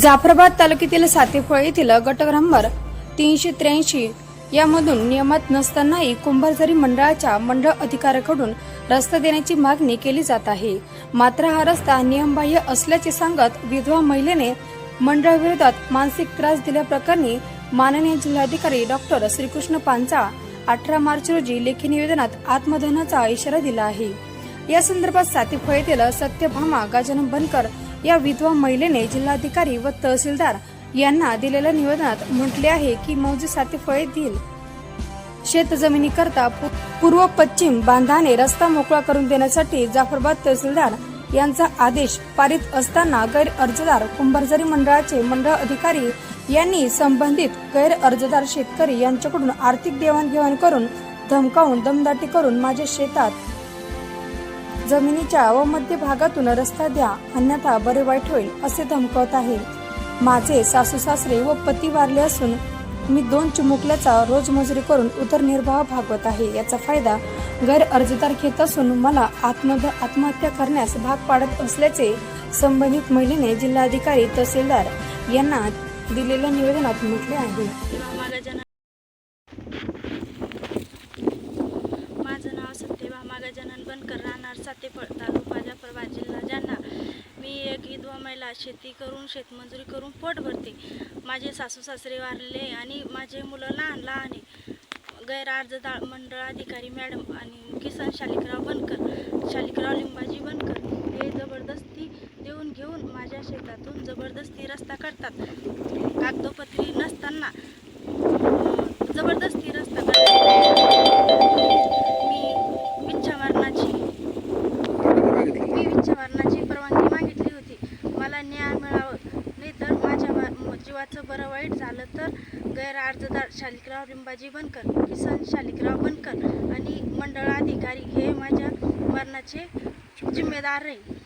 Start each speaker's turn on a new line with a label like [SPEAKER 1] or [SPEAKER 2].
[SPEAKER 1] जाफराबाद तालुक्यातील सातेफळ येथील गट क्रमांबर तीनशे त्र्याऐंशी यामधून नियमात नसतानाही कुंभारझरी मंडळाच्या मंडळ अधिकाऱ्याकडून रस्ता देण्याची मागणी केली जात आहे. मात्र हा रस्ता नियमबाह्य असल्याचे सांगत विधवा महिलेने मंडळाविरोधात मानसिक त्रास दिल्याप्रकरणी माननीय जिल्हाधिकारी डॉक्टर श्रीकृष्ण पांचा अठरा मार्च रोजी लेखी निवेदनात आत्मदहनाचा इशारा दिला आहे. या संदर्भात सातीफळ येथील सत्यभामा गजानन बनकर या विधवा महिलेने जिल्हाधिकारी व तहसीलदार यांना दिलेल्या निवेदनात म्हटले आहे की मौजेसाठी फळे देईल. शेत जमिनीकरता पूर्व पश्चिम बांधाने रस्ता मोकळा करून देण्यासाठी जाफराबाद तहसीलदार यांचा आदेश पारित असताना गैर अर्जदार कुंभारझरी मंडळाचे मंडळ अधिकारी यांनी संबंधित गैर अर्जदार शेतकरी यांच्याकडून आर्थिक देवाणघेवाण करून धमकावून दमदाटी करून माझ्या शेतात जमिनीच्या व मध्य भागातून रस्ता द्या अन्यथा बरे वाईट होईल असे धमकवत आहे. माझे सासू सासरे व पती वारले असून मी दोन चिमुकल्याचा रोज मजुरी करून उदरनिर्वाह भागवत आहे. याचा फायदा गैर अर्जदार घेत असून मला आत्म आत्महत्या करण्यास भाग पाडत असल्याचे संबंधित महिलेने जिल्हाधिकारी तहसीलदार यांना दिलेल्या निवेदनात म्हटले आहे
[SPEAKER 2] भामा गजानन माझं नाव सत्यभामा गजानन बनकर राहणार सातेफळ तालुका जाफराबाद जिल्हा जालना मी एक विधवा महिला शेती करून शेतमजुरी करून पोट भरते. माझे सासू सासरे वारले आणि माझे मुलं लहान लहान आहे गैरअर्जदार मंडळ अधिकारी मॅडम आणि किसन शालिकराव बनकर शालिकराव लिंबाजी बनकर हे जबरदस्ती देऊन घेऊन माझ्या शेतातून जबरदस्ती रस्ता करतात कागदोपत्री नसताना जीवाचं बरं वाईट झालं तर गैर अर्जदार शालिकराव रिंबाजी बनकर किसन शालिकराव बनकर आणि मंडळाधिकारी हे माझ्या मरणाचे जिम्मेदार राहील.